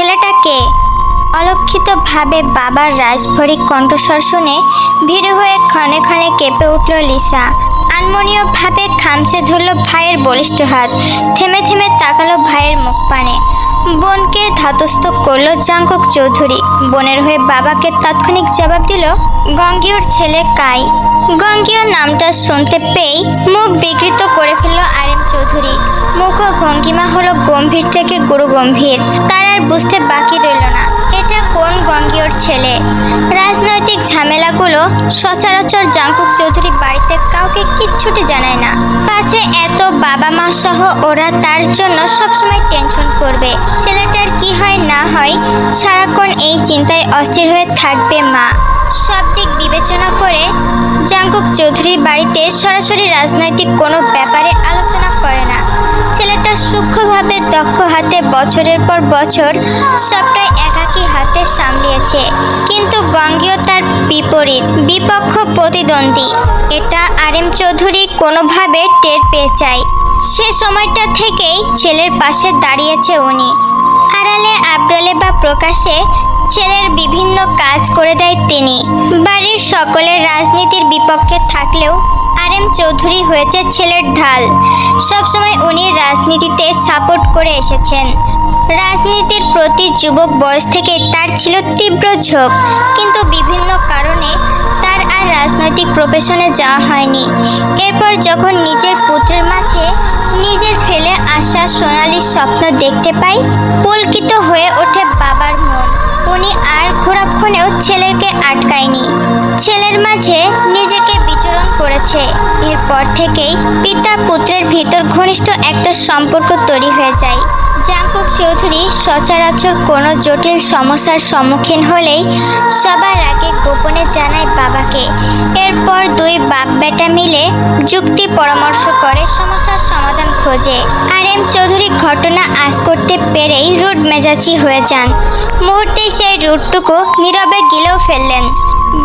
ছেলেটাকে অলক্ষিতভাবে বাবার রাজভরি কণ্ঠস্বর শুনে ভিড় হয়ে ক্ষণে ক্ষণে কেঁপে উঠল লিসা। আনমনীয়ভাবে খামচে ধরল ভাইয়ের বলিষ্ঠ হাত, থেমে থেমে তাকালো ভাইয়ের মুখ পানে। বোনকে ধাতস্থ করল জাঙ্কক চৌধুরী। বোনের হয়ে বাবাকে তাৎক্ষণিক জবাব দিল, গঙ্গীয়র ছেলে কাই? গঙ্গীয় নামটা শুনতে পেয়েই মুখ বিকৃত করে ফেলল আর এম চৌধুরী। মুখ ও ভঙ্গিমা হলো গম্ভীর থেকে গুরু গম্ভীর তার আর বুঝতে বাকি রইল না। কোন গঙ্গীয়র ছেলে। রাজনৈতিক ঝামেলাগুলো সচরাচর জাঙ্কুক চৌধুরী বাড়িতে কাউকে কিচ্ছুটি জানায় না। পাছে এত বাবা মা সহ ওরা তার জন্য সবসময় টেনশন করবে। ছেলেটার কি হয় না হয় সারাক্ষণ এই চিন্তায় অস্থির হয়ে থাকবে মা। সব দিক বিবেচনা করে জাঙ্কুক চৌধুরীর বাড়িতে সরাসরি রাজনৈতিক কোনো ব্যাপারে আলোচনা ছেলেটা সূক্ষ্মভাবে দক্ষ হাতে বছরের পর বছর সবটাই একাকী হাতে সামলিয়েছে। কিন্তু গঙ্গীয় তার বিপরীত, বিপক্ষ প্রতিদ্বন্দ্বী। এটা আর এম চৌধুরী কোনোভাবে টের পেয়ে যায়। সে সময়টা থেকেই ছেলের পাশে দাঁড়িয়েছে উনি। আড়ালে আবডলে বা প্রকাশে ছেলের বিভিন্ন কাজ করে দেয় তিনি। বাড়ির সকলের রাজনীতির বিপক্ষে থাকলেও আর এম চৌধুরী হয়েছে ছেলের ঢাল। সবসময় উনি রাজনীতিতে সাপোর্ট করে এসেছেন। রাজনীতির প্রতি যুবক বয়স থেকে তার ছিল তীব্র ঝোঁক, কিন্তু বিভিন্ন কারণে তার আর রাজনৈতিক প্রফেশনে যাওয়া হয়নি। এরপর যখন নিজের পুত্রের মাঝে নিজের ফেলে আসা সোনালির স্বপ্ন দেখতে পাই, পুলকিত হয়ে ওঠে বাবার মন। উনি আর ঘোরাক্ষণেও ছেলেকে আটকায়নি। ছেলের মাঝে নিজেকে বিচরণ করেছে। এরপর থেকেই পিতা পুত্রের ভিতর ঘনিষ্ঠ একটা সম্পর্ক তৈরি হয়ে যায়। জাঙ্কুক চৌধুরী সচরাচর কোনো জটিল সমস্যার সম্মুখীন হলেই সবার আগে গোপনে জানায় বাবাকে। এরপর দুই বাপ বেটা মিলে যুক্তি পরামর্শ করে সমস্যার সমাধান খোঁজে। আর এম চৌধুরী ঘটনা আজ করতে পেরেই রুট মেজাজি হয়ে যান। মুহূর্তেই সেই রুটটুকু নীরবে গিলেও ফেললেন।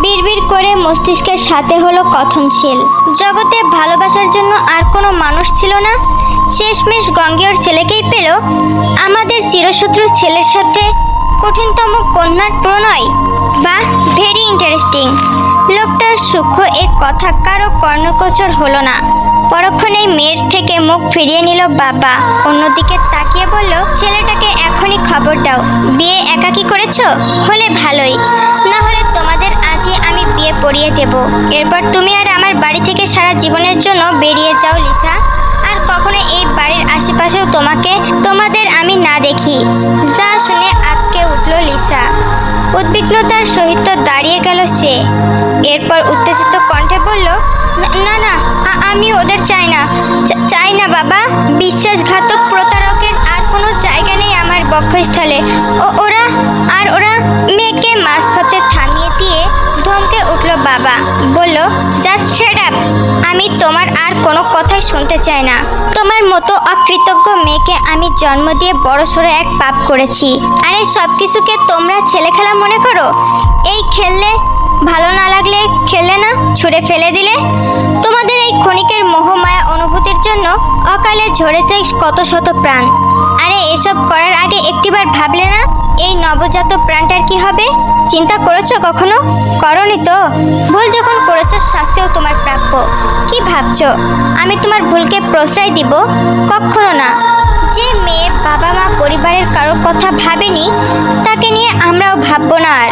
বিড়বিড় করে মস্তিষ্কের সাথে হলো কথনশীল। জগতে ভালোবাসার জন্য আর কোনো মানুষ ছিল না। শেষমেশ গঙ্গেয়র ছেলেকেই পেল আমাদের চিরশত্রু ছেলের সাথে কঠিনতম কন্যার প্রণয়। বা ভেরি ইন্টারেস্টিং লোকটার সূক্ষ্ম এক কথা কারও কর্ণকোচর হলো না। পরক্ষণেই মেয়ের থেকে মুখ ফিরিয়ে নিল বাবা। অন্যদিকে তাকিয়ে বলল, ছেলেটাকে এখনই খবর দাও। বিয়ে একাকি করেছ? হলে ভালোই। না হলে তোমাদের আজই আমি বিয়ে পড়িয়ে দেব। এরপর তুমি আর আমার বাড়ি থেকে সারা জীবনের জন্য বেরিয়ে যাও, লিসা। আর কখনো এই বাড়ির আশেপাশেও তোমাকে, তোমাদের আমি না দেখি। যা শুনে আটকে উঠল লিসা। উদ্বিগ্নতার সহিত দাঁড়িয়ে গেল সে। এরপর উত্তেজিত কণ্ঠে বলল, "না- না আমি ওদের চাই না। চাই না বাবা। বিশ্বাসঘাতক প্রতারকের বক্ষস্থলে। ও, ওরা, আর ওরা মেয়েকে মাছ মাঝপথে থামিয়ে দিয়ে ধমকে উঠল, বাবা, বলল, জাস্ট শেড আপ আমি তোমার আর কোনো কথাই শুনতে চাই না। তোমার মতো অকৃতজ্ঞ মেয়েকে আমি জন্ম দিয়ে বড় সড়ো এক পাপ করেছি। আরে সব কিছুকে তোমরা ছেলে খেলা মনে করো? এই খেললে ভালো না লাগলে খেললে না? ছুঁড়ে ফেলে দিলে? তোমাদের এই ক্ষণিকের মোহমায়া অনুভূতির জন্য অকালে ঝরে যায় কত শত প্রাণ। আরে, এসব করার আগে একটিবার ভাবলে না এই নবজাত প্রাণটার কি হবে? চিন্তা করেছ কখনো? করনি তো। ভুল যখন করেছ, শাস্তিও তোমার প্রাপ্য। কি ভাবছ? আমি তোমার ভুলকে প্রশ্রয় দিব? কখনো না। যে মেয়ে বাবা মা পরিবারের কারোর কথা ভাবেনি, তাকে নিয়ে আমরাও ভাববো না আর।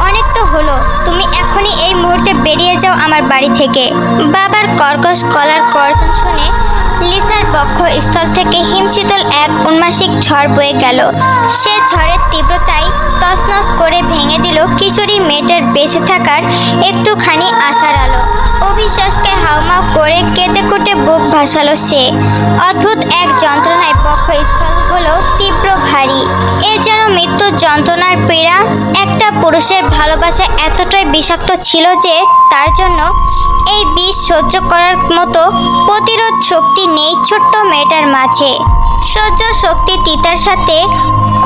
অনেক তো হলো। তুমি এখনই এই মুহূর্তে বেরিয়ে যাও আমার বাড়ি থেকে। বাবার কর্কশ কলার গর্জন শুনে লিসার বক্ষ স্থল থেকে হিমশীতল এক উন্মাসিক ঝড় বয়ে গেল। সে ঝড়ের তীব্রতায় তছনছ করে ভেঙে দিল কিশোরী মেয়েটার বেঁচে থাকার একটুখানি আশার আলো। অবিশ্বাসকে হাউমাউ করে কেটে কুটে বুক ভাসালো সে। অদ্ভুত এক যন্ত্রণায় বক্ষস্থল হলো তীব্র ভারী। এ যেন মৃত্যুর যন্ত্রণার পীড়া। একটা পুরুষের ভালোবাসা এতটাই বিষাক্ত ছিল যে তার জন্য এই বিষ সহ্য করার মতো প্রতিরোধ শক্তি নেই ছোট্ট মেয়েটার মাঝে। সহ্য শক্তি তিতার সাথে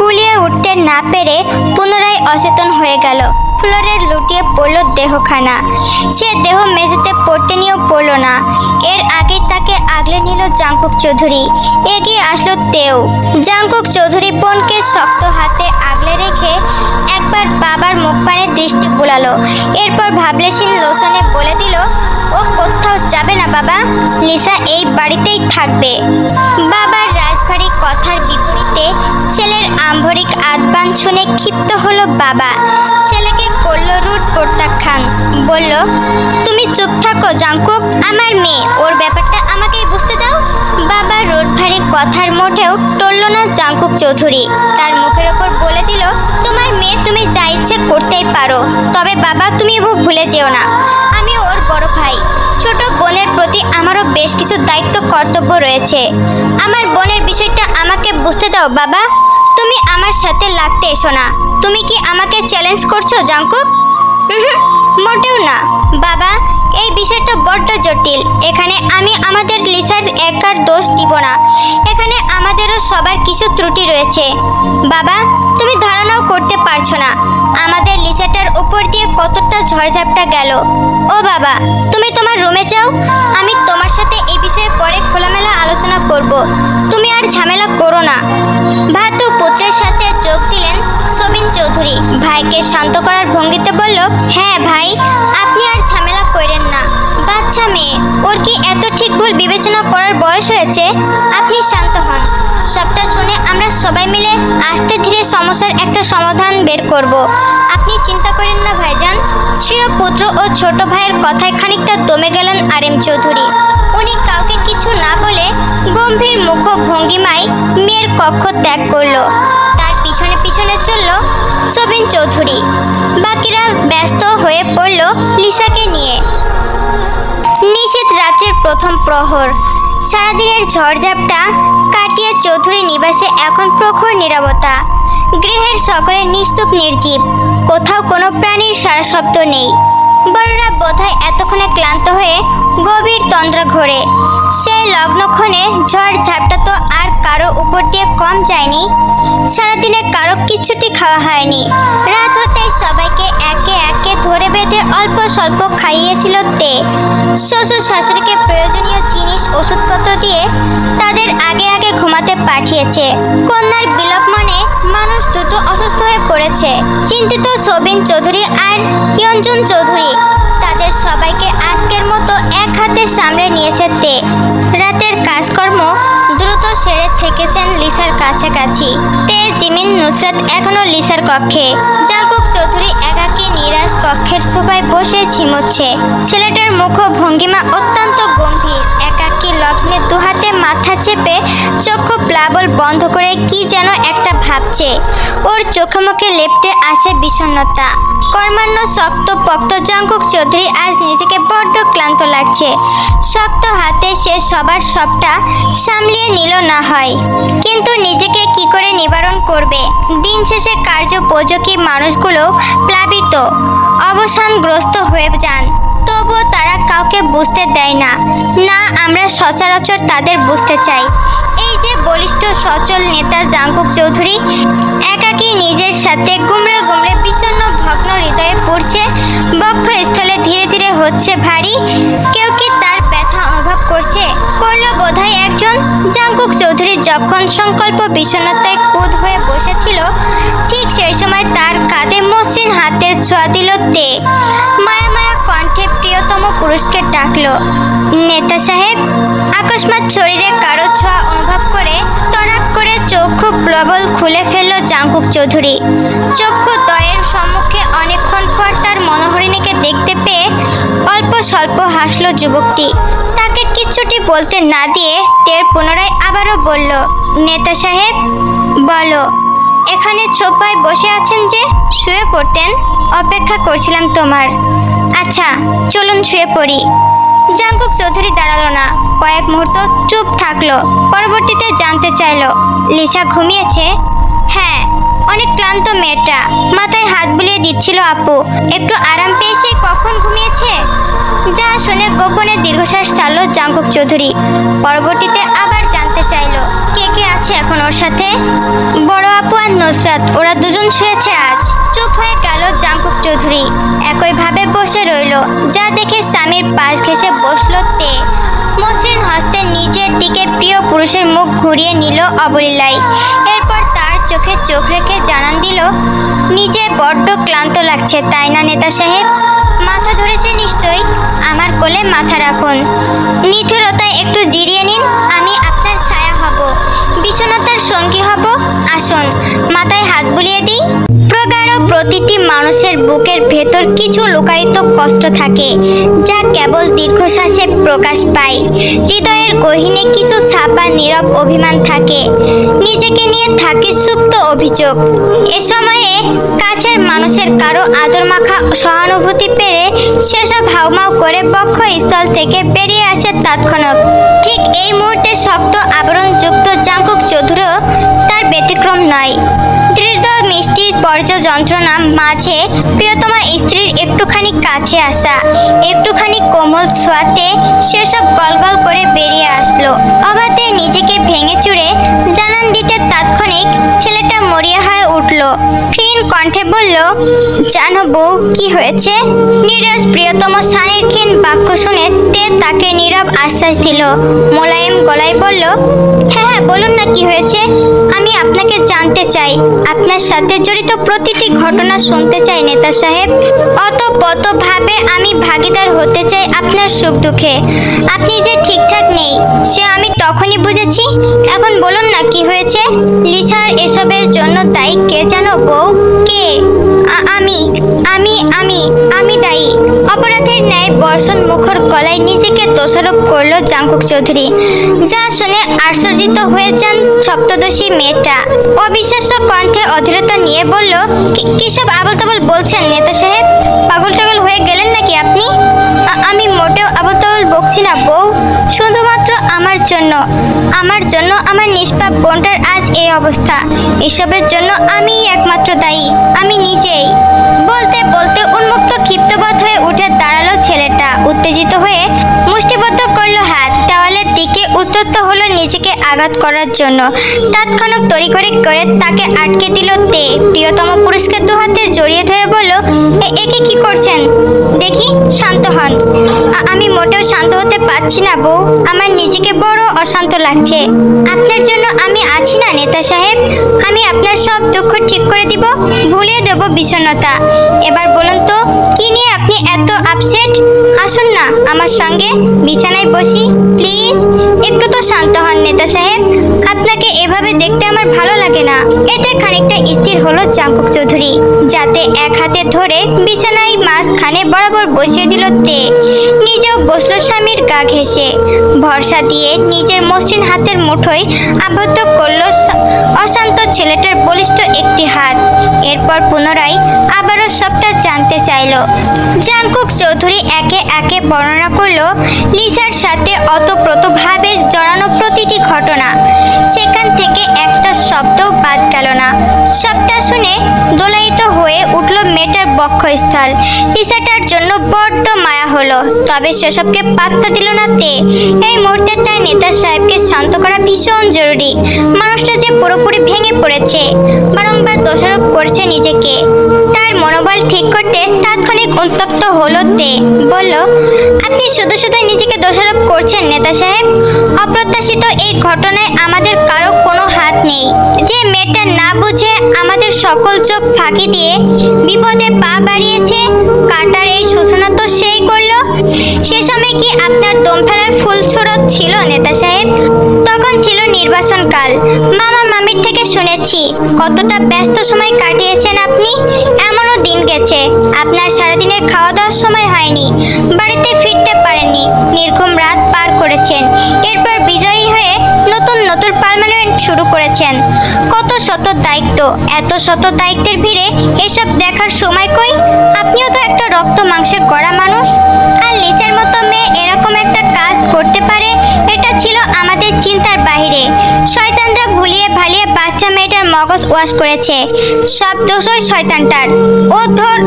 কুলিয়ে উঠতে না পেরে পুনরায় অচেতন হয়ে গেল। ফ্লোরে লুটিয়ে পড়ল দেহখানা। সে দেহ মেঝেতে পড়তে নিয়েও পড়ল না। এর আগেই তাকে আগলে নিল জাঙ্কুক চৌধুরী। এগিয়ে আসলো তেও। জাঙ্কুক চৌধুরী বোনকে শক্ত হাতে আগলে রেখে একবার বাবার মুখ পানে দৃষ্টি বুলালো এরপর ভাবলেশীন লোসনে বলে দিল, ও কোথাও যাবে না বাবা। লিসা এই বাড়িতেই থাকবে। বাবার রাজবাড়ি কথার বিপরীতে ছেলের আম্ভরিক আদবান শুনে ক্ষিপ্ত হলো বাবা। ছেলেকে করল রুট প্রত্যাখ্যান। বলল, তুমি চুপ থাকো জাঙ্কুক, আমার মেয়ে। ওর ব্যাপারটা আমাকেই বুঝতে দাও। বাবা রোড ভারী কথার মোটেও টলল না জাঙ্কুক চৌধুরী। তার মুখের ওপর বলে দিল, তোমার মেয়ে তুমি যা ইচ্ছে করতেই পারো। তবে বাবা, তুমি ভুলে যেও না। আমি ওর বড় ভাই। ছোট বোনের প্রতি আমারও বেশ কিছু দায়িত্ব, কর্তব্য রয়েছে। আমার বোনের বিষয়টা আমাকে বুঝতে দাও, বাবা। তুমি আমার সাথে লাগতে এসো না। তুমি কি আমাকে চ্যালেঞ্জ করছ জাঙ্কুক মোটেও না। বাবা এই বিষয়টা বড্ড জটিল। এখানে আমি আমাদের লিসার একার দোষ দিব না। এখানে আমাদেরও সবার কিছু ত্রুটি রয়েছে। বাবা, তুমি ধারণাও করতে পারছ না। আমাদের লিসাটার উপর দিয়ে কতটা ঝড়ঝাপটা গেল। ও বাবা, তুমি তোমার রুমে যাও। আমি তোমার সাথে এই বিষয়ে পরে খোলামেলা আলোচনা করব। তুমি আর ঝামেলা করো না। ভাতু পুত্রের সাথে যোগ দিলেন সবিন চৌধুরী। ভাইকে শান্ত করার ভঙ্গিতে বলল হ্যাঁ ভাই, আপনি আর ঝামেলা করেন না। বাচ্চা মেয়ে, ওর কি এত ঠিক ভুল বিবেচনা করার বয়স হয়েছে? আপনি শান্ত হন। সবটা শুনে আমরা সবাই মিলে আস্তে ধীরে সমস্যার একটা সমাধান বের করব। আপনি চিন্তা করেন না ভাইজান। শ্রীয় পুত্র ও ছোট ভাইয়ের কথায় খানিকটা দমে গেলেন আর এম চৌধুরী। উনি কাউকে কিছু না বলে গম্ভীর মুখ ভঙ্গিমায় মেয়ের কক্ষ ত্যাগ করল। পিছনে চলল সবিন চৌধুরী। বাকিরা ব্যস্ত হয়ে পড়ল লিসাকে নিয়ে। নিশীত রাত্রির প্রথম প্রহর। সারাদিনের ঝড়ঝাপটা কাটিয়ে চৌধুরী নিবাসে এখন প্রখর নিরবতা। গৃহের সকলে নিশ্চুপ নির্জীব। কোথাও কোনো প্রাণীর সারা শব্দ নেই। বড়রা বোধহয় এতক্ষণে ক্লান্ত হয়ে গভীর তন্দ্রা ঘোরে। সেই লগ্নক্ষণে ঝড় ঝাপটা তো আর কারও উপর দিয়ে কম যায়নি। সারাদিনে কারও কিছুটি খাওয়া হয়নি। রাত হতেই সবাইকে একে একে ধরে বেঁধে অল্প স্বল্প খাইয়েছিল তে। শ্বশুর শাশুড়িকে প্রয়োজনীয় জিনিস, ওষুধপত্র দিয়ে তাদের আগে আগে ঘুমাতে পাঠিয়েছে। কন্যার বিলোপ মানুষ দুটো অসুস্থ হয়ে পড়েছে। চিন্তিত সবিন চৌধুরী আর ইয়ঞ্জন চৌধুরী। তাদের সবাইকে আজকের মতো এক হাতে সামলে নিয়েছে তে। রাতের কাজকর্ম দ্রুত সেরে থেকেছেন লিসার কাছাকাছি। তে, জিমিন, নুসরাত এখনও লিসার কক্ষে। জাগুক চৌধুরী একাকী নিরাশ কক্ষের সোফায় বসে ঝিমোচ্ছে। ছেলেটার মুখ ভঙ্গিমা অত্যন্ত গম্ভীর। একাকী লগ্নে দুহাতে মাথা চেপে চক্ষু প্লাবল বন্ধ করে কি যেন একটা ভাবছে। ওর চোখে মুখে লেপটে আছে বিষণ্ণতা। কর্মান্য শক্ত পক্ত জাঙ্কুক চৌধুরী আজ নিজেকে বড্ড ক্লান্ত লাগছে। শক্ত হাতে সে সবার সবটা সামলিয়ে নিল না হয়। কিন্তু নিজেকে কি করে নিবারণ করবে? দিন শেষে কার্যোপযোগী মানুষগুলো প্লাবিত, অবসানগ্রস্ত হয়ে যান। তবুও তারা কাউকে বুঝতে দেয় না। না, আমরা সচরাচর তাদের বুঝতে চাই। এই যে বলিষ্ঠ, সচল নেতা জাঙ্কুক চৌধুরী একাকী নিজের সাথে গুমড়ে গুমড়ে বিষণ্ণ ভগ্ন হৃদয়ে পড়ছে, বক্ষস্থলে ধীরে ধীরে হচ্ছে ভারী। কেউ কি তার ব্যথা অনুভব করছে? করল বোধহয় একজন। জাঙ্কুক চৌধুরী যখন সংকল্প বিষণ্ণতায় কুদ হয়ে বসেছিল, ঠিক সেই সময় তার কাঁধে মসৃণ হাতের ছোঁয়া দিল তে। মায়া প্রিয়তম পুরুষকে ডাকলো। নেতা সাহেব আকস্মাৎ শরীরে কারও ছোঁয়া অনুভব করে তড়াক করে চক্ষু প্রবল খুলে ফেলল জাঙ্কুক চৌধুরী। চক্ষু দয়ের সম্মুখে অনেকক্ষণ পর তার মনোহরিণীকে দেখতে পেয়ে অল্প স্বল্প হাসল যুবকটি। তাকে কিছুটি বলতে না দিয়ে তের পুনরায় আবারও বলল, নেতা সাহেব, বলো, এখানে ছোপায় বসে আছেন যে শুয়ে পড়তেন? অপেক্ষা করছিলাম তোমার। আচ্ছা চলুন শুয়ে পড়ি। জাঙ্কুক চৌধুরী দাঁড়াল না। কয়েক মুহূর্ত চুপ থাকল। পরবর্তীতে জানতে চাইলো, লিসা ঘুমিয়েছে? হ্যাঁ অনেক ক্লান্ত মেয়েটা। মাথায় হাত বুলিয়ে দিচ্ছিল আপু। একটু আরাম পেয়ে সে কখন ঘুমিয়েছে? যা শুনে গোপনে দীর্ঘশ্বাস ছাড়লো জাঙ্কুক চৌধুরী। পরবর্তীতে আবার জানতে চাইলো, কে কে আছে এখন ওর সাথে? বড় আপু আর নুসরাত, ওরা দুজন শুয়েছে আজ। চুপ হয়ে গেল জাঙ্কুক চৌধুরী। একইভাবে বসে রইল। যা দেখে স্বামীর পাশ ঘেসে বসল তে। মসৃণ হস্তে নিজের দিকে প্রিয় পুরুষের মুখ ঘুরিয়ে নিল অবলীলায় এরপর তার চোখে চোখ রেখে জানান দিল, নিজে বড্ড ক্লান্ত লাগছে, তাই না নেতা সাহেব? মাথা ধরেছে নিশ্চয়ই? আমার কোলে মাথা রাখুন। নিথুরতায় একটু জিরিয়ে নিন, আমি বিষণ্ণতার সঙ্গী হব। আসুন, মাথায় হাত বুলিয়ে দিই। প্রগাঢ় প্রতিটি মানুষের বুকের ভেতর কিছু লুকায়িত কষ্ট থাকে, যা কেবল দীর্ঘশ্বাসে প্রকাশ পায়। হৃদয়ের গহীনে কিছু ছাপা নীরব অভিমান থাকে। নিজেকে নিয়ে থাকে সুপ্ত অভিযোগ। এ সময়ে কাছের মানুষের কারও আদর মাখা সহানুভূতি পেরে সেসব হাউমাউ করে বক্ষ স্থল থেকে বেরিয়ে আসে তৎক্ষণাৎ ঠিক এই মুহূর্তে শক্ত আবরণযুক্ত জাঙ্কুক চৌধুরীও তার ব্যতিক্রম নয়। মিষ্টি স্পর্শ যন্ত্রণা মাঝে প্রিয়তমা স্ত্রীর একটুখানি কাছে আসা, একটুখানি কোমল ছোঁয়াতে সেসব গলগল করে বেরিয়ে আসলো। অবাধে নিজেকে ভেঙে চুড়ে জানান দিতে তাৎক্ষণিক ছেলেটা মরিয়া হয়ে উঠল। ক্ষীণ কণ্ঠে বলল, জানো বউ, কি হয়েছে? নীরজ প্রিয়তম স্বামীর ক্ষীণ বাক্য শুনে তে তাকে নীরব আশ্বাস দিল। মোলায়েম গলায় বলল হ্যাঁ হ্যাঁ বলুন না কি হয়েছে? আমি আপনাকে জানতে চাই। আপনার সাথে জড়িত প্রতিটি ঘটনা শুনতে চাই, নেতা সাহেব। অতপতভাবে আমি ভাগিদার হতে চাই আপনার সুখ দুঃখে। আপনি যে ঠিকঠাক নেই, সে আমি তখনই বুঝেছি। এখন বলুন না কি হয়েছে? লিসার এসবের জন্য দায়ী কে জানো বউ? কে? আমি আমি আমি আমি দায়ী। অপরাধের ন্যায় বর্ষণ মুখর গলায় নিজেকে দোষারোপ করল জাঙ্কুক চৌধুরী। যা শুনে আশ্চর্যিত হয়ে যান সপ্তদশী মেয়েটা। অবিশ্বাস্য কণ্ঠে অধীরতা নিয়ে বলল, "কি- কিসব আবল তাবল বলছেন নেতা সাহেব? পাগল টাগল হয়ে গেলেন নাকি আপনি? আমি মোটেও আবতল বকছি না, বউ। শুধুমাত্র আমার জন্য আমার জন্য আমার নিষ্পাপ বোনটার আজ এই অবস্থা। এসবের জন্য আমি একমাত্র দায়ী, আমি নিজেই। বলতে বলতে উন্মুক্ত ক্ষিপ্তবোধ হয়ে উঠে দাঁড়াল ছেলেটা। উত্তেজিত হয়ে মুষ্টিবদ্ধ দিকে হলো নিজেকে আঘাত করার জন্য। তাৎক্ষণিক তড়িঘড়ি করে তাকে আটকে দিল তে। প্রিয়তম পুরুষকে দু হাতে জড়িয়ে ধরে বলল একে কি করছেন? দেখি, শান্ত হন। আমি মোটেও শান্ত হতে পারছি না বউ। আমার নিজেকে বড় অশান্ত লাগছে। আপনার জন্য আমি আছি না, নেতা সাহেব। আমি আপনার সব দুঃখ ঠিক করে দিব, ভুলিয়ে দেব বিষণ্ণতা। এবার বলুন তো, কি নিয়ে আপনি এত আপসেট আসুন না, আমার সঙ্গে বিছানায় বসি, প্লিজ। একটু তো শান্ত হন নেতা সাহেব। আপনাকে এভাবে দেখতে আমার ভালো লাগে না। এতে খানিকটা স্থির হলো জাঙ্কুক চৌধুরী, যাতে এক হাতে ধরে বিছানায় মাঝখানে বরাবর বসিয়ে দিল তে। নিজেও বসল স্বামীর গা ঘেসে ভরসা দিয়ে নিজের মসৃণ হাতের মুঠোয় আবদ্ধ ছেলেটার বলিষ্ঠ একটি হাত। এরপর পুনরায় আবারও সবটা জানতে চাইলো। জাঙ্কুক চৌধুরী একে একে বর্ণনা করল, লিসার সাথে অতপ্রতভাবে জড়ানো প্রতিটি ঘটনা। সেখান থেকে একটা শব্দও বাদ গেল না। সবটা শুনে দোলায়িত হয়ে উঠল মেয়েটার বক্ষস্থল। লিসাটার জন্য বড্ড মায়া হলো। তবে সেসবকে পাত্তা দিল না তে। এই মুহূর্তে তার নেতা সাহেবকে শান্ত করা ভীষণ জরুরি। মানুষটা যে পুরোপুরি ভেঙে পড়েছে বারংবার দোষারোপ করছে নিজেকে। তার মনোবল ঠিক করতে তাৎক্ষণিক উত্তক্ত হলো তে। বলল, আপনি শুধু শুধু নিজেকে দোষারোপ করছেন, নেতা সাহেব। অপ্রত্যাশিত এই ঘটনায় আমাদের কারও কোনো হাত নেই। যে মেয়েটা না বুঝে আমাদের সকল চোখ ফাঁকি দিয়ে বিপদে পা বাড়িয়েছে, কাটার এই সূচনা তো সেই করল সে সময় কি আপনার দম ফেলার ফুল ছড়ক ছিল, নেতা সাহেব? তখন ছিল নির্বাচন কাল মামা মামির থেকে শুনেছি, কতটা ব্যস্ত সময় কাটিয়েছেন আপনি? এমনও দিন গেছে, আপনার সারাদিনের খাওয়া দাওয়ার সময় হয়নি, বাড়িতে ফিরতে পারেননি, নির্ঘুম রাত পার করেছেন। এরপর বিজয়ী হয়ে নতুন নতুন পার্মানেন্ট শুরু করেছেন। কত শত দায়িত্ব, এত শত দায়িত্বের ভিড়ে এসব দেখার সময় কই? আপনিও তো একটা রক্ত মাংসে গড়া মানুষ। আর লিচার মতো মেয়ে এরকম একটা কাজ করতে পারে, এটা ছিল আমাদের চিন্তার বাইরে শয়তানরা ভুলিয়ে ভালিয়ে বাচ্চা মেয়েটার মগজ ওয়াশ করেছে। সব দোষ ওই শয়তানটার। ও ধর,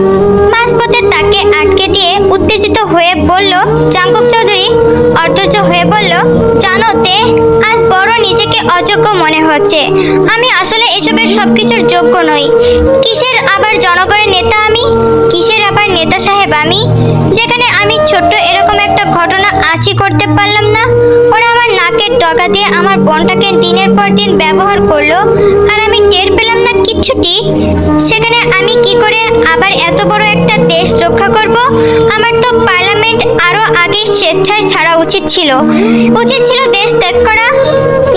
মাঝপথে তাকে আটকে দিয়ে উত্তেজিত হয়ে বলল জাঙ্কুক চৌধুরী, অধৈর্য হয়ে বলল, জানো তে, আজ বড় নিজেকে অযোগ্য মনে হচ্ছে। আমি আসলে এসবের সবকিছুর যোগ্য নই। কিসের আবার জনগণের নেতা আমি? কিসের আবার নেতা সাহেব আমি? যেখানে আমি ছোট্ট এরকম একটা ঘটনা আঁচি করতে পারলাম না। ওরা আমার নাকের ডগা দিয়ে আমার বোনটাকে দিনের পর দিন ব্যবহার করল আর আমি টের পেলাম না কিচ্ছুটি। সেখানে আমি কি করে আবার এত বড় একটা দেশ রক্ষা করব? আমার তো পার্লামেন্ট আরও আগে স্বেচ্ছায় ছাড়া উচিত ছিল। উচিত ছিল দেশ ত্যাগ করা।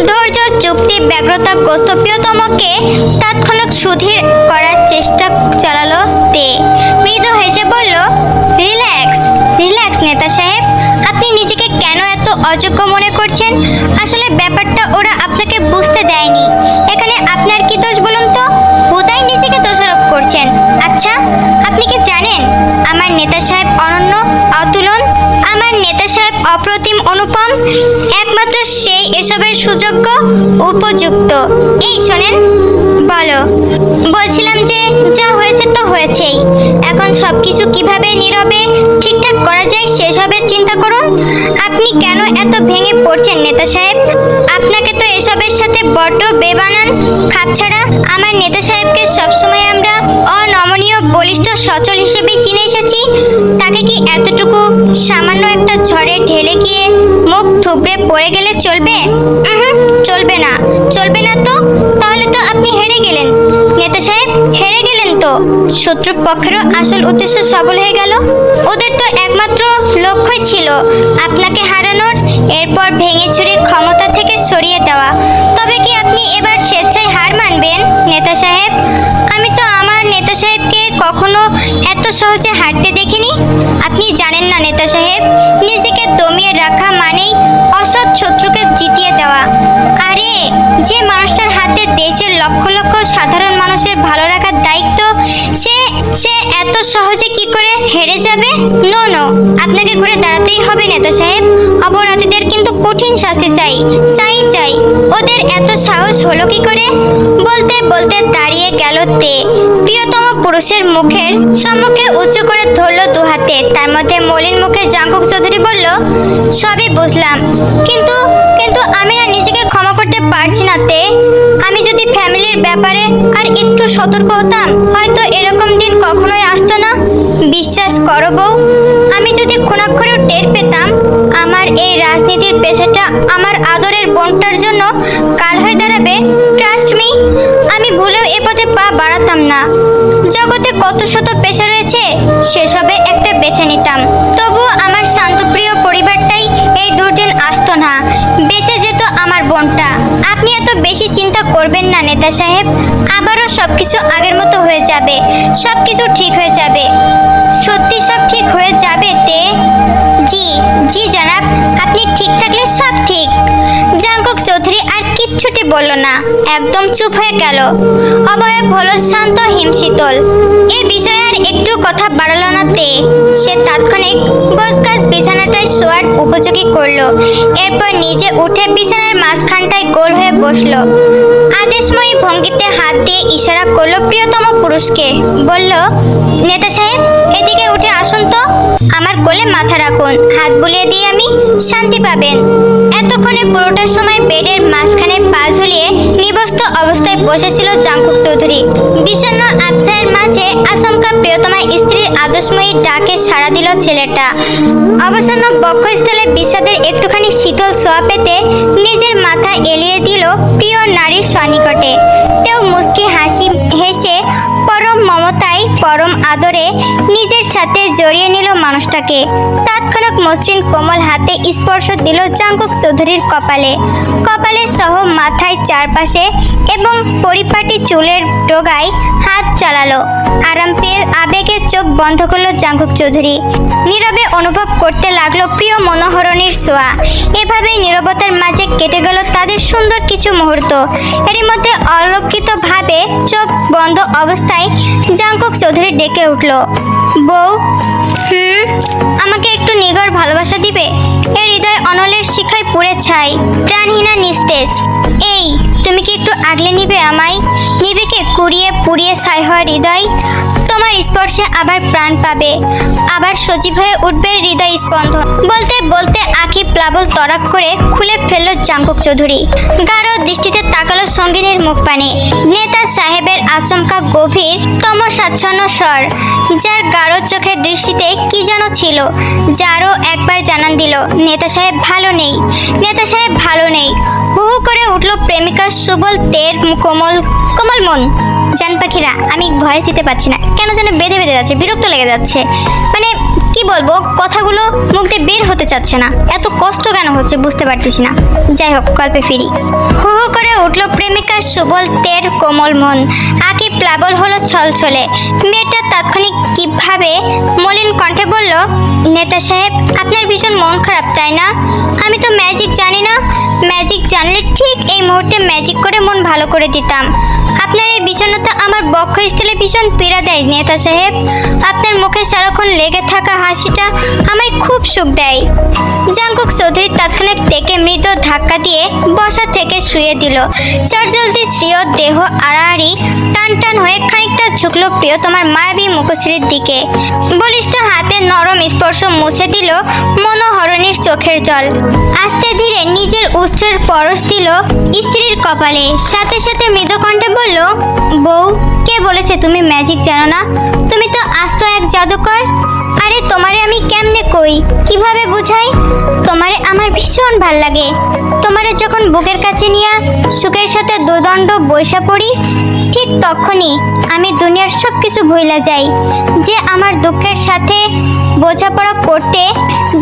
ধৈর্য, যুক্তি, ব্যগ্রতা গোস্ত প্রিয়তমকে তাৎক্ষণিক সুধীর করার চেষ্টা চালালো তে। মৃদু হেসে বলল নেতা সাহেব, আপনি নিজেকে কেন এত অযোগ্য মনে করছেন? আসলে ব্যাপারটা ওরা আপনাকে বুঝতে দেয়নি। এখানে আপনার কি দোষ বলুন তো? বোধহয় নিজেকে দোষারোপ করছেন। আচ্ছা আপনি কি জানেন আমার নেতা সাহেব অনন্য, অতুলন? আমার নেতা সাহেব অপ্রতিম অনুপম, একমাত্র সেই এসবের সুযোগ্য, উপযুক্ত। এই শোনেন, বলো। বলছিলাম যে যা হয়েছে তো হয়েছেই। এখন সব কিছু কীভাবে নীরবে, ঠিকঠাক করা যায় সেসবের চিন্তা করুন। আপনি কেন এত ভেঙে পড়ছেন নেতা সাহেব? আপনাকে তো এসবের সাথে বড্ড বেবানান। খাপছাড়া আমার নেতা সাহেবকে সবসময় আমরা অনমনীয় বলিষ্ঠ সচল হিসেবে চিনে এসেছি। তাকে কি এতটুকু সামান্য একটা ঝড়ে ঢেলে গিয়ে মুখ থুবড়ে পড়ে গেলে চলবে? চলবে না। চলবে না তো? তাহলে তো আপনি হেরে গেলেন। নেতা সাহেব, হেরে গেলেন তো? শত্রু পক্ষেরও আসল উদ্দেশ্য সফল হয়ে গেল। ওদের তো একমাত্র লক্ষ্যই ছিল আপনাকে হারানোর, এরপর ভেঙে ছুড়ে ক্ষমতা থেকে সরিয়ে দেওয়া। তবে কি আপনি এবার স্বেচ্ছায় হার মানবেন, নেতা সাহেব? আমি তো কখনো এত সহজে হাঁটতে দেখিনি? আপনি জানেন না, নেতা সাহেব, নিজেকে দমিয়ে রাখা মানেই অসৎ শত্রুকে জিতিয়ে দেওয়া। আরে, যে মানুষটার হাতে দেশের লক্ষ লক্ষ সাধারণ মানুষের ভালো রাখার দায়িত্ব, সে সে এত সহজে কি করে হেরে যাবে? নো নো আপনাকে ঘুরে দাঁড়াতেই হবে, নেতা সাহেব। অপরাধীদের কিন্তু কঠিন শাস্তি চাই চাই চাই। ওদের এত সাহস হলো কি করে? বলতে বলতে দাঁড়িয়ে গেল তে। পুরুষের মুখের সম্মুখে উঁচু করে ধরলো দু হাতে। তার মধ্যে মলিন মুখে জাঙ্কুক চৌধুরী বলল, সবই বুঝলাম। কিন্তু কিন্তু আমি না নিজেকে ক্ষমা করতে পারছি না তে। আমি যদি ফ্যামিলির ব্যাপারে আর একটু সতর্ক হতাম, হয়তো এরকম দিন কখনোই আসতো না। বিশ্বাস করো বউ, আমি যদি ক্ষণাক্ষরেও টের পেতাম, আমার এই রাজনীতির পেশাটা আমার আদরের বোনটার জন্য কাল হয়ে দাঁড়াবে ট্রাস্ট মি আমি ভুলেও এ পথে পা বাড়াতাম না। জগতে কত শত পেশা রয়েছে, সেসবে একটা বেছে নিতাম। তবুও আমার শান্তপ্রিয় পরিবারটাই এই দুর্দিন আসতো না। বেঁচে যেত আমার বোনটা। আপনি এত বেশি চিন্তা করবেন না নেতা সাহেব। আবারও সবকিছু আগের মতো হয়ে যাবে। সবকিছু ঠিক হয়ে যাবে। সত্যি সব ঠিক হয়ে যাবে তে? জি জি জনাব। আপনি ঠিক থাকলে সব ঠিক। জাঙ্কুক চৌধুরী আর কিচ্ছুটি বলল না। একদম চুপ হয়ে গেল। অবয়ব হলো শান্ত, হিমশীতল। এ বিষয়ে একটু কথা বাড়ালো না তে। সে তাৎক্ষণিক গোছগাছ বিছানাটায় শোয়ার উপযোগী করল। এরপর নিজে উঠে বিছানার মাঝখানটায় গোল হয়ে বসল। আদেশময়ী ভঙ্গিতে হাত দিয়ে ইশারা করল প্রিয়তম পুরুষকে। বলল, নেতা সাহেব, এদিকে উঠে আসুন তো। আমার কোলে মাথা রাখুন। হাত বুলিয়ে দিয়ে আমি শান্তি পাবেন। এতক্ষণে পুরোটা সময় বেডের মাঝখানে পা ঝুলিয়ে নিবস্ত অবস্থায় বসেছিল জাঙ্কুক চৌধুরী। বিষণ্ণ আবসায়ের মাঝে আচমকা প্রিয়তমা স্ত্রীর আদর্শময়ী ডাকে সাড়া দিল ছেলেটা। অবসন্ন বক্ষস্থলে বিষাদের একটুখানি শীতল ছোঁয়া পেতে নিজের মাথা এলিয়ে দিল প্রিয় নারীর সনিকটে তেও মুস্কি হাসি হেসে পরম মমতায় পরম আদরে নিজের সাথে জড়িয়ে নিল মানুষটাকে। তাৎক্ষণিক মসৃণ কোমল হাতে স্পর্শ দিল জাঙ্কুক চৌধুরীর কপালে। কপালে সহ মাথায় চারপাশে এবং পরিপাটি চুলের ডোগায় হাত চালালো। আরাম পেয়ে আবেগের চোখ বন্ধ করল জাঙ্কুক চৌধুরী। নীরবে অনুভব করতে লাগল প্রিয় মনোহরণীর ছোঁয়া। এভাবেই নীরবতার মাঝে কেটে গেল তাদের সুন্দর কিছু মুহূর্ত। এরই মধ্যে অলক্ষিতভাবে চোখ বন্ধ অবস্থায় জাঙ্কুক চৌধুরী ডেকে উঠল। বউ, হুম? আমাকে একটু নিগর ভালোবাসা দিবে? এ হৃদয় অনলের শিখায় পুড়ে ছাই। প্রাণহীনা নিস্তেজ। এই, তুমি কি একটু আগলে নিবে আমায়? নিবে কি কুড়িয়ে পুড়িয়ে ছাই হওয়া হৃদয়। তোমার স্পর্শে আবার প্রাণ পাবে। আবার সজীব হয়ে উঠবে হৃদয় স্পন্দন বলতে বলতে আঁখি প্লাবল তরাক করে খুলে ফেলল জাঙ্কুক চৌধুরী। গাঢ় দৃষ্টিতে তাকালো সঙ্গিনীর মুখ পানে। নেতা সাহেবের আচমকা গভীর তম তমসাচ্ছন্ন স্বর, যার গাঢ় চোখের দৃষ্টিতে কি যেন ছিল, যারও একবার জানান দিল, নেতা সাহেব ভালো নেই। নেতা সাহেব ভালো নেই। হু হু করে উঠল প্রেমিকার সুবল তের কোমল কোমল মন। জান পাখিরা, আমি ভয় দিতে পারছি না। কেন যেন বেঁধে বেঁধে যাচ্ছে, বিরক্ত লেগে যাচ্ছে। মানে বলব? কথাগুলো মুখ দিয়ে বের হতে চাচ্ছে না। এত কষ্ট কেন হচ্ছে বুঝতে পারতেছি না। যাই হোক, গল্পে ফিরি। হু হু করে উঠল প্রেমিকার সুবল তের কোমল মন। আকি প্লাবল হলো ছলছলে। মেয়েটা তাৎক্ষণিক কীভাবে মলিন কণ্ঠে বলল, নেতা সাহেব, আপনার ভীষণ মন খারাপ, তাই না? আমি তো ম্যাজিক জানি না। ম্যাজিক জানলে ঠিক এই মুহূর্তে ম্যাজিক করে মন ভালো করে দিতাম। আপনার এই বিষণ্ণতা আমার বক্ষস্থলে ভীষণ পীড়া দেয়, নেতা সাহেব। আপনার মুখে সারাক্ষণ লেগে থাকা হাসিটা আমায় খুব সুখ দেয়। জাঙ্কুক চৌধুরী তৎক্ষণাৎ থেকে মৃত ধাক্কা দিয়ে বসা থেকে শুয়ে দিল। চটজলদি শ্রীয় দেহ আড়াআড়ি টান টান হয়ে খানিকটা ঝুঁকলো প্রিয় তোমার মায়াবী মুখশ্রীর দিকে। বলিষ্ঠ হাতে নরম স্পর্শ মুছে দিল মনোহরণের চোখের জল। আস্তে ধীরে নিজের উষ্ঠের পরশ দিল স্ত্রীর কপালে। সাথে সাথে মৃদু কণ্ঠে বলল, বউ, কে বলেছে তুমি ম্যাজিক জানো না? তুমি তো আস্ত এক জাদুকর? আরে তোমারে আমি কেমনে কই? কীভাবে বুঝাই? তোমারে আমার ভীষণ ভালো লাগে। তোমারে যখন বুকের কাছে নিয়ে সুখের সাথে দুদণ্ড বৈশা পড়ি, ঠিক তখনই আমি দুনিয়ার সব কিছু ভুইলা যাই। যে আমার দুঃখের সাথে বোঝাপড়া করতে,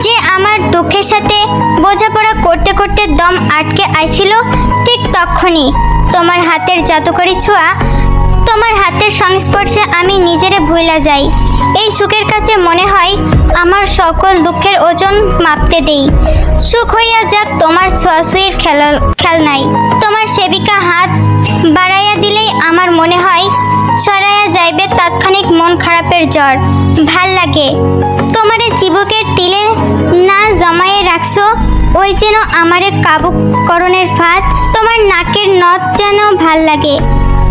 যে আমার দুঃখের সাথে বোঝাপড়া করতে করতে দম আটকে আইছিল, ঠিক তখনই তোমার হাতের জাদুকরি ছোঁয়া তোমার হাতের সংস্পর্শে আমি নিজেরে ভুইলা যাই। এই সুখের কাছে মনে হয় আমার সকল দুঃখের ওজন মাপতে দেই। সুখ হইয়া যাক তোমার ছোঁয়াছুঁয়ির খেলা, খেলনাই। তোমার সেবিকা হাত বাড়াইয়া দিলেই আমার মনে হয় সরাইয়া যাইবে তাৎক্ষণিক মন খারাপের জ্বর। ভালো লাগে। তোমারে চিবুকের তিলে না জমায়ে রাখছো, ওই যেন আমারে কাবুকরণের ফাঁদ। তোমার নাকের নথ যেন ভালো লাগে।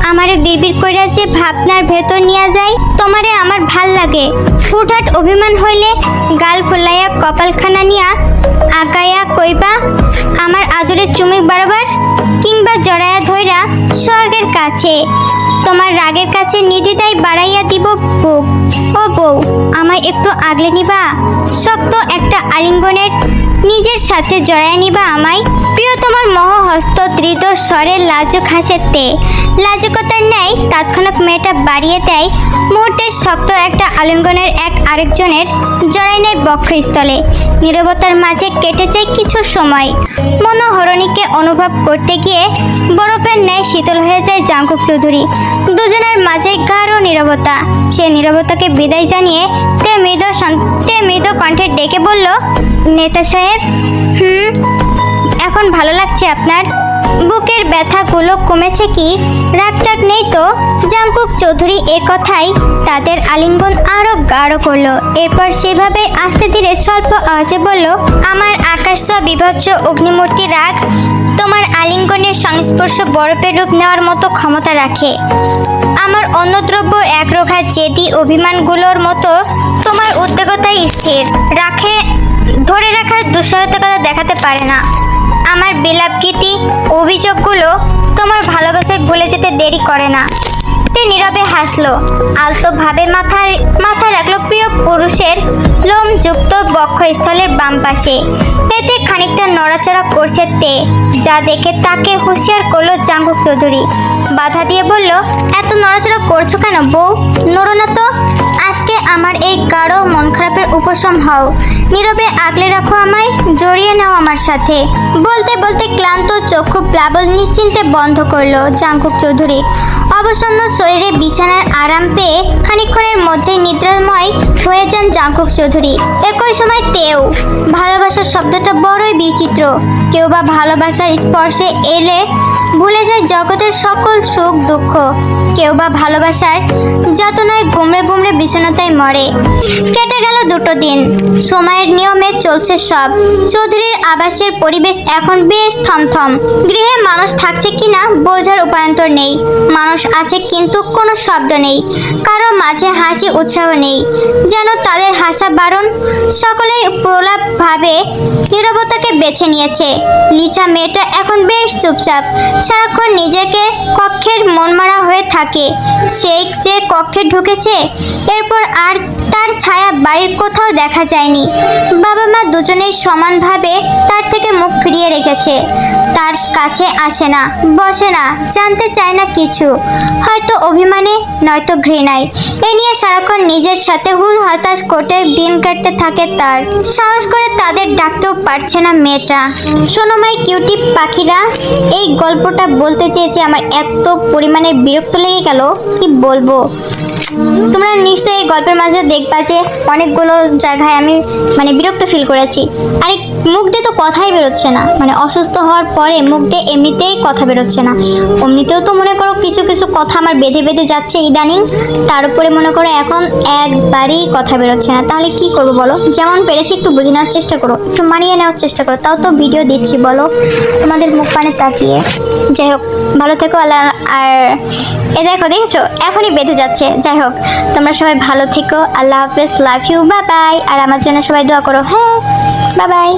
আমারে বিড়বিড় কইরা যে ভাবনার ভেতর নিয়ে যায়, তোমারে আমার ভালো লাগে। হুটহাট অভিমান হইলে গাল ফুলাইয়া কপালখানা নিয়া আগাইয়া কইবা, আমার আদরে চুমিক বারবার, কিংবা জড়াইয়া ধইরা সোহাগের কাছে। তোমার রাগের কাছে নিধিদাই বাড়াইয়া দিব বুক ও বউ, আমায় একটু আগলে নিবা। শক্ত একটা আলিঙ্গনের নিজের সাথে জড়াইয়া নিবা আমায়। প্রিয়, তোমার মহহস্ত তৃত স্বরের লাজুক হাসের তে। লাজুকতার ন্যায় তাৎক্ষণিক মেয়েটা বাড়িয়ে দেয়। মুহূর্তে শক্ত একটা আলিঙ্গনের এক আরেকজনের জড়াই নেয় বক্ষস্থলে। নীরবতার মাঝে কেটে যায় কিছু সময়। মনোহরণীকে অনুভব করতে গিয়ে বরফের ন্যায় শীতল হয়ে যায় জাঙ্কুক চৌধুরী। দুজনের মাঝে গাঢ় নীরবতা। সে নীরবতাকে বিদায় জানিয়ে তে মৃদ তে মৃদ কণ্ঠে ডেকে বলল নেতা সাহেব? হুম? এখন ভালো লাগছে আপনার? বুকের ব্যথাগুলো কমেছে কি? রাগটাগ নেই তো? জাঙ্কুক চৌধুরী এ কথাই তাদের আলিঙ্গন আরও গাঢ় করল। এরপর সেভাবে আস্তে ধীরে স্বল্প আওয়াজে বলল, আমার আকাশ বিভৎস অগ্নিমূর্তি রাগ তোমার আলিঙ্গনের সংস্পর্শ বরফের রূপ নেওয়ার মতো ক্ষমতা রাখে। আমার অন্য দ্রব্য একরোখা জেদি অভিমানগুলোর মতো তোমার উদ্বেগতাই স্থির। রাখে ধরে রাখার দুঃসাহতিকতা দেখাতে পারে না। আমার বিলাপগীতি অভিযোগগুলো তোমার ভালোবাসায় ভুলে যেতে দেরি করে না। তে নীরবে হাসলো, আলতো ভাবে মাথার মাথা রাখল প্রিয় পুরুষের লোমযুক্ত বক্ষস্থলের বাম পাশে। পেতে খানিকটা নড়াচড়া করছে তে, যা দেখে তাকে হুঁশিয়ার করল জাঙ্গুক চৌধুরী। বাধা দিয়ে বলল, এত নড়াচড়া করছ কেন বউ? নড়ো না তো। আজকে আমার এই গাঢ় মন খারাপের উপশম হও। নীরবে আগলে রাখো আমায়, জড়িয়ে নাও আমার সাথে। বলতে বলতে ক্লান্ত চক্ষু প্লাবল নিশ্চিন্তে বন্ধ করল জাঙ্কুক চৌধুরী। অবসন্ন শরীরে বিছানার আরাম পেয়ে খানিকক্ষণের মধ্যেই নিদ্রাময় হয়ে যান জাঙ্কুক চৌধুরী। একই সময় তেও। ভালোবাসার শব্দটা বড়ই বিচিত্র। কেউ বা ভালোবাসার স্পর্শে এলে ভুলে যায় জগতের সকল সুখ দুঃখ। কেউ বা ভালোবাসার যত নয় গুমড়ে গুমড়ে বিষণ্ণতায় মরে। কেটে গেল দুটো দিন। সময়ের নিয়মে চলছে সব। চৌধুরীর আবাসের পরিবেশ এখন বেশ থমথম। গৃহে মানুষ থাকছে কিনা বোঝার উপায়ন্তর নেই। মানুষ আছে কিন্তু কোনো শব্দ নেই। কারও মাঝে হাসি উৎসাহ নেই। যেন তাদের হাসা বারণ সকলেই প্রলাপ ভাবে নীরবতাকে বেছে নিয়েছে। লিসা মেয়েটা এখন বেশ চুপচাপ। সারাক্ষণ নিজেকে কক্ষের মনমারা হয়ে থাকে সেই যে কক্ষে ঢুকেছে, এরপর আর তার ছায়া বাড়ির কোথাও দেখা যায়নি। বাবা মা দুজনেই সমানভাবে তার থেকে মুখ ফিরিয়ে রেখেছে। তার কাছে আসে না, বসে না, জানতে চায় না কিছু। হয়তো অভিমানে, নয়তো ঘৃণায়। এ নিয়ে সারাক্ষণ নিজের সাথে হুল হতাশ করতে দিন কাটতে থাকে তার। সাহস করে তাদের ডাকতেও পারছে না মেয়েটা। সোনোমাই কিউটি পাখিরা, এই গল্পটা বলতে চেয়েছে আমার এত পরিমাণে বিরক্ত লেগে গেল, কি বলব? তোমরা নিশ্চয়ই গল্পের মাঝে দেখবা যে অনেকগুলো জায়গায় আমি মানে বিরক্ত ফিল করেছি। আর মুখ দিয়ে তো কথাই বেরোচ্ছে না। মানে অসুস্থ হওয়ার পরে মুখ দিয়ে এমনিতেই কথা বেরোচ্ছে না। এমনিতেও তো মনে করো কিছু কিছু কথা আমার বেঁধে বেঁধে যাচ্ছে ইদানিং। তার উপরে মনে করো এখন একবারই কথা বেরোচ্ছে না। তাহলে কি করব বলো? যেমন পেরেছি একটু বুঝে নেওয়ার চেষ্টা করো। একটু মানিয়ে নেওয়ার চেষ্টা করো। তাও তো ভিডিও দিচ্ছি, বলো। তোমাদের মুখ পানে তাকিয়ে। যাই হোক, ভালো থেকো আল্লাহ। আর এ দেখো, দেখেছ? এখনই বেঁধে যাচ্ছে। যাই হোক, তোমরা সবাই ভালো থেকো। আল্লাহ হাফেজ লাভ ইউ বা বাই আর আমার জন্য সবাই দোয়া করো হ্যাঁ? বা বাই